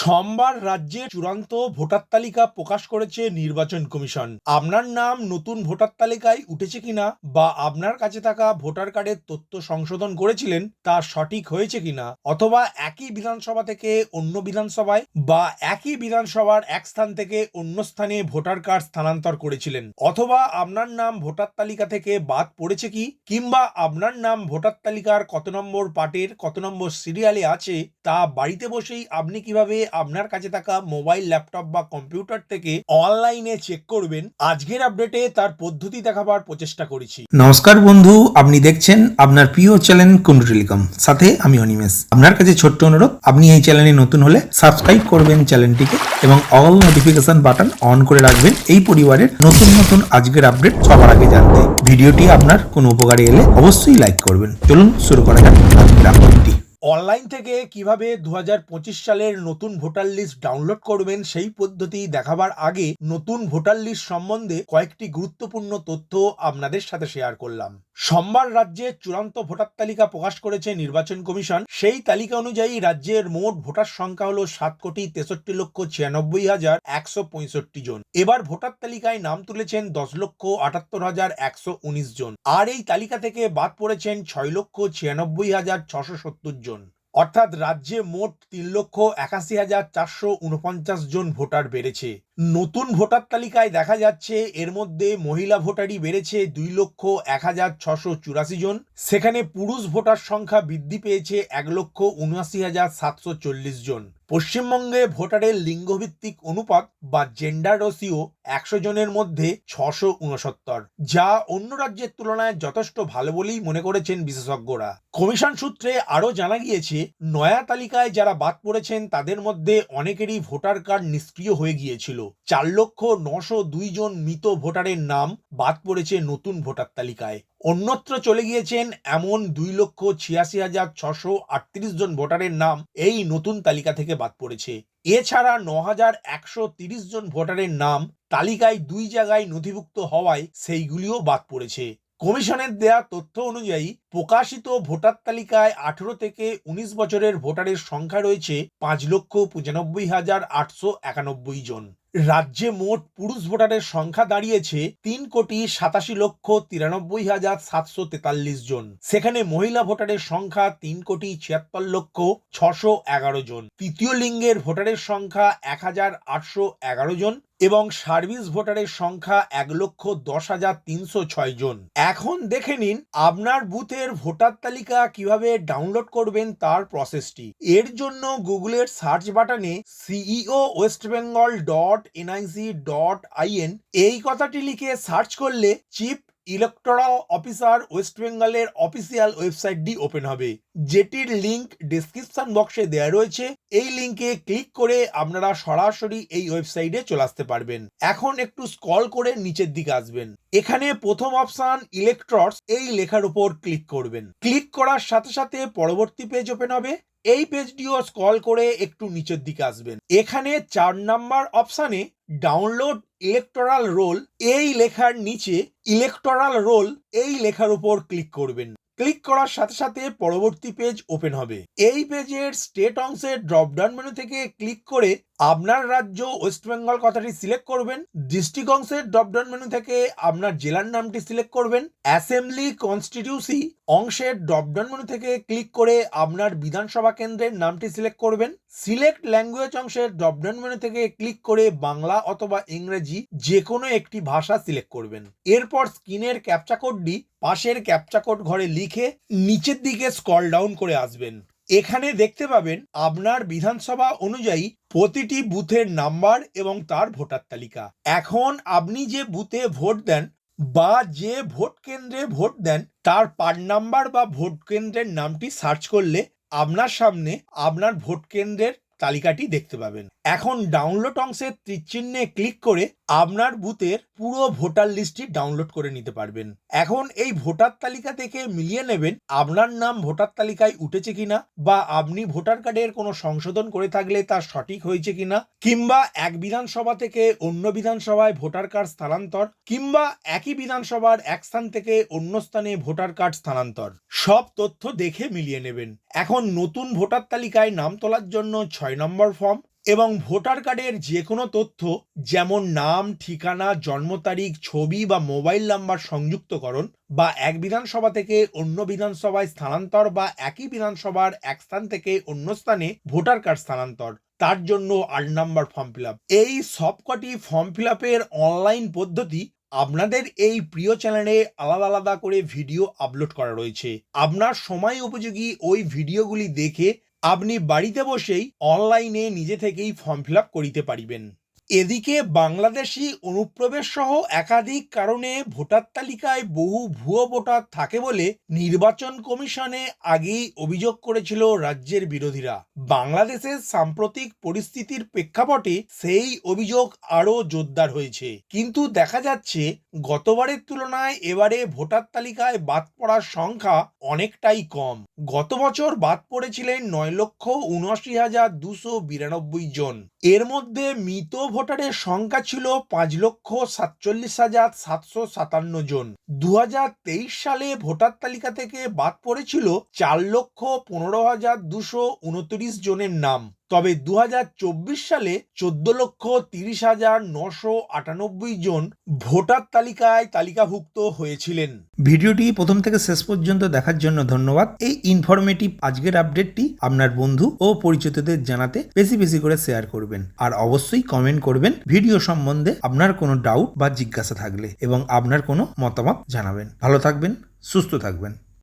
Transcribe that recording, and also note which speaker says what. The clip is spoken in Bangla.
Speaker 1: সোমবার রাজ্যে চূড়ান্ত ভোটার তালিকা প্রকাশ করেছে নির্বাচন কমিশন। আপনার নাম নতুন ভোটার তালিকায় উঠেছে কিনা বা আপনার কাছে থাকা ভোটার কার্ডের তথ্য সংশোধন করেছিলেন তা সঠিক হয়েছে কিনা অথবা একই বিধানসভা থেকে অন্য বিধানসভায় বা একই বিধানসভার এক স্থান থেকে অন্য স্থানে ভোটার কার্ড স্থানান্তর করেছিলেন অথবা আপনার নাম ভোটার তালিকা থেকে বাদ পড়েছে কি কিংবা আপনার নাম ভোটার তালিকার কত নম্বর পার্টের কত নম্বর সিরিয়ালে আছে তা বাড়িতে বসেই আপনি কীভাবে আপনার কাছে থাকা মোবাইল, ল্যাপটপ বা কম্পিউটার থেকে অনলাইনে চেক করবেন। আজকের আপডেটে তার পদ্ধতি দেখাবার প্রচেষ্টা করেছি।
Speaker 2: নমস্কার বন্ধু, আপনি দেখছেন আপনার প্রিয় চ্যানেল কুন্ডু টেলিকম সাথে আমি অনিমেষ। আপনার কাছে ছোট্ট অনুরোধ, আপনি এই চ্যানেলে নতুন হলে সাবস্ক্রাইব করবেন চ্যানেলটিকে এবং অল নোটিফিকেশন বাটন অন করে রাখবেন এই পরিবারের নতুন নতুন আজকের আপডেট সবার আগে জানতে। ভিডিওটি আপনার কোনো উপকারে এলে অবশ্যই লাইক করবেন। চলুন শুরু করা যাক
Speaker 1: অনলাইন থেকে কীভাবে দু হাজার পঁচিশ সালের নতুন ভোটার লিস্ট ডাউনলোড করবেন সেই পদ্ধতি দেখাবার আগে নতুন ভোটার লিস্ট সম্বন্ধে কয়েকটি গুরুত্বপূর্ণ তথ্য আপনাদের সাথে শেয়ার করলাম। সোমবার রাজ্যে চূড়ান্ত ভোটার তালিকা প্রকাশ করেছে নির্বাচন কমিশন। সেই তালিকা অনুযায়ী রাজ্যের মোট ভোটার সংখ্যা হল সাত কোটি তেষট্টি লক্ষ ছিয়ানব্বই হাজার একশো পঁয়ষট্টি জন। এবার ভোটার তালিকায় নাম তুলেছেন দশ লক্ষ আটাত্তর হাজার একশো উনিশ জন। আর এই তালিকা থেকে বাদ পড়েছেন ছয় লক্ষ ছিয়ানব্বই হাজার ছশো সত্তর জন। অর্থাৎ রাজ্যে মোট তিন লক্ষ একাশি হাজার চারশো উনপঞ্চাশ জন ভোটার বেড়েছে। নতুন ভোটার তালিকায় দেখা যাচ্ছে এর মধ্যে মহিলা ভোটারই বেড়েছে দুই লক্ষ এক হাজার ছশো চুরাশি জন। সেখানে পুরুষ ভোটার সংখ্যা বৃদ্ধি পেয়েছে এক লক্ষ উনআশি হাজার সাতশো চল্লিশ জন। পশ্চিমবঙ্গে ভোটারের লিঙ্গভিত্তিক অনুপাত বা জেন্ডার রসিও একশো জনের মধ্যে ছশো উনসত্তর যা অন্য রাজ্যের তুলনায় যথেষ্ট ভালো বলেই মনে করেছেন বিশেষজ্ঞরা। কমিশন সূত্রে আরও জানা গিয়েছে, নয়া তালিকায় যারা বাদ পড়েছেন তাদের মধ্যে অনেকেরই ভোটার কার্ড নিষ্ক্রিয় হয়ে গিয়েছিল। চার লক্ষ নশো দুই জন মৃত ভোটারের নাম বাদ পড়েছে নতুন ভোটার তালিকায়। অন্যত্র চলে গিয়েছেন এমন দুই লক্ষ ছিয়াশি হাজার ছশো আটত্রিশ জন ভোটারের নাম এই নতুন তালিকা থেকে বাদ পড়েছে। এছাড়া ন হাজার একশো তিরিশ জন ভোটারের নাম তালিকায় দুই জায়গায় নথিভুক্ত হওয়ায় সেইগুলিও বাদ পড়েছে। কমিশনের দেয়া তথ্য অনুযায়ী প্রকাশিত ভোটার তালিকায় আঠেরো থেকে উনিশ বছরের ভোটারের সংখ্যা রয়েছে পাঁচ লক্ষ পঁচানব্বই হাজার আটশো একানব্বই জন। রাজ্যে মোট পুরুষ ভোটারের সংখ্যা দাঁড়িয়েছে তিন কোটি সাতাশি লক্ষ তিরানব্বই হাজার সাতশো তেতাল্লিশ জন। সেখানে মহিলা ভোটারের সংখ্যা তিন কোটি ছিয়াত্তর লক্ষ ছশো এগারো জন। তৃতীয় লিঙ্গের ভোটারের সংখ্যা এক হাজার আটশো এগারো জন। এবং সার্ভিস ভোটারের সংখ্যা এক লক্ষ দশ হাজার তিনশো ছয় জন। এখন দেখে নিন আপনার বুথের ভোটার তালিকা কীভাবে ডাউনলোড করবেন তার প্রসেসটি। এর জন্য গুগলের সার্চ বাটনে CEO west Bengal dot NIC dot IN এই কথাটি লিখে সার্চ করলে চিফ ইলেকটোরাল অফিসার ওয়েস্ট বেঙ্গলের অফিসিয়াল ওয়েবসাইটটি ওপেন হবে। যেটির লিংক ডিসক্রিপশন বক্সে দেওয়া রয়েছে। এই লিংকে ক্লিক করে আপনারা সরাসরি এই ওয়েবসাইটে চলে আসতে পারবেন। এখন একটু স্ক্রল করে নিচের দিকে আসবেন। এখানে প্রথম অপশন ইলেকট্রস এই লেখার উপর ক্লিক করবেন। ক্লিক করার সাথে সাথে পরবর্তী পেজ ওপেন হবে। এই পেজটিও স্ক্রল করে একটু নিচের দিকে আসবেন। এখানে চার নাম্বার অপশানে ডাউনলোড ইলেকটোরাল রোল এই লেখার নিচে ইলেকটোরাল রোল এই লেখার উপর ক্লিক করবেন। ক্লিক করার সাথে সাথে পরবর্তী পেজ ওপেন হবে। এই পেজের স্টেট অংশের ড্রপডাউন মেনু থেকে ক্লিক করে আপনার রাজ্য ওয়েস্ট বেঙ্গল কথাটি সিলেক্ট করবেন। ডিস্ট্রিক্ট অংশের ড্রপডাউন মেনু থেকে আপনার জেলার নামটি সিলেক্ট করবেন। অ্যাসেম্বলি কনস্টিটিউসি অংশের ড্রপডাউন মেনু থেকে ক্লিক করে আপনার বিধানসভা কেন্দ্রের নামটি সিলেক্ট করবেন। সিলেক্ট ল্যাঙ্গুয়েজ অংশের ড্রপডাউন মেনু থেকে ক্লিক করে বাংলা অথবা ইংরেজি যে কোনো একটি ভাষা সিলেক্ট করবেন। এরপর স্ক্রিনের ক্যাপচা কোডটি পাশের ক্যাপচা কোড ঘরে লিখে নিচের দিকে স্কল ডাউন করে আসবেন। এখানে দেখতে পাবেন আপনার বিধানসভা অনুযায়ী প্রতিটি বুথের নাম্বার এবং তার ভোটার তালিকা। এখন আপনি যে বুথে ভোট দেন বা যে ভোট কেন্দ্রে ভোট দেন, তার পার নাম্বার বা ভোট কেন্দ্রের নামটি সার্চ করলে আপনার সামনে আপনার ভোট কেন্দ্রের তালিকাটি দেখতে পাবেন। এখন ডাউনলোড অংশের তীরচিহ্নে ক্লিক করে আপনার বুথের পুরো ভোটার লিস্টটি ডাউনলোড করে নিতে পারবেন। এখন এই ভোটার তালিকা থেকে মিলিয়ে নেবেন আপনার নাম ভোটার তালিকায় উঠেছে কিনা বা আপনি ভোটার কার্ডের কোনো সংশোধন করে থাকলে তা সঠিক হয়েছে কিনা কিংবা এক বিধানসভা থেকে অন্য বিধানসভায় ভোটার কার্ড স্থানান্তর কিংবা একই বিধানসভার এক স্থান থেকে অন্য স্থানে ভোটার কার্ড স্থানান্তর। সব তথ্য দেখে মিলিয়ে নেবেন। এখন নতুন ভোটার তালিকায় নাম তোলার জন্য ছয় নম্বর ফর্ম এবং ভোটার কার্ডের যে কোনো তথ্য, যেমন নাম, ঠিকানা, জন্ম তারিখ, ছবি বা মোবাইল নাম্বার সংযুক্তকরণ বা এক বিধানসভা থেকে অন্য বিধানসভায় স্থানান্তর বা একই বিধানসভার এক স্থান থেকে অন্য স্থানে ভোটার কার্ড স্থানান্তর। তার জন্য আট নাম্বার ফর্ম ফিল এই সবকটি ফর্ম ফিল অনলাইন পদ্ধতি আপনাদের এই প্রিয় চ্যানেলে আলাদা আলাদা করে ভিডিও আপলোড করা রয়েছে। আপনার সময় উপযোগী ওই ভিডিওগুলি দেখে আপনি বাড়িতে বসেই অনলাইনে নিজে থেকেই ফর্ম ফিল আপ করিতে পারিবেন। এদিকে বাংলাদেশি অনুপ্রবেশ সহ একাধিক কারণে ভোটার তালিকায় বহু ভুয়ো ভোটার থাকে বলে নির্বাচন কমিশনে আগেই অভিযোগ করেছিল রাজ্যের বিরোধীরা। বাংলাদেশের সাম্প্রতিক পরিস্থিতির প্রেক্ষাপটে সেই অভিযোগ আরও জোরদার হয়েছে। কিন্তু দেখা যাচ্ছে, গতবারের তুলনায় এবারে ভোটার তালিকায় বাদ পড়ার সংখ্যা অনেকটাই কম। গত বছর বাদ পড়েছিলেন নয় লক্ষ উনআশি হাজার দুশো বিরানব্বই জন। এর মধ্যে মৃত ভোটারের সংখ্যা ছিল পাঁচ লক্ষ সাতচল্লিশ হাজার সাতশো সাতান্ন জন। দু হাজার তেইশ সালে ভোটার তালিকা থেকে বাদ পড়েছিল চার লক্ষ পনেরো হাজার দুশো উনত্রিশ জনের নাম। তবে দু হাজার চব্বিশ সালে চোদ্দ লক্ষ তিরিশ হাজার নশো আটানব্বই জন ভোটার তালিকায় তালিকাভুক্ত হয়েছিলেন।
Speaker 2: ভিডিওটি প্রথম থেকে শেষ পর্যন্ত দেখার জন্য ধন্যবাদ। এই ইনফরমেটিভ আজকের আপডেটটি আপনার বন্ধু ও পরিচিতদের জানাতে বেশি বেশি করে শেয়ার করবেন। আর অবশ্যই কমেন্ট করবেন ভিডিও সম্বন্ধে আপনার কোনো ডাউট বা জিজ্ঞাসা থাকলে এবং আপনার কোনো মতামত জানাবেন। ভালো থাকবেন, সুস্থ থাকবেন।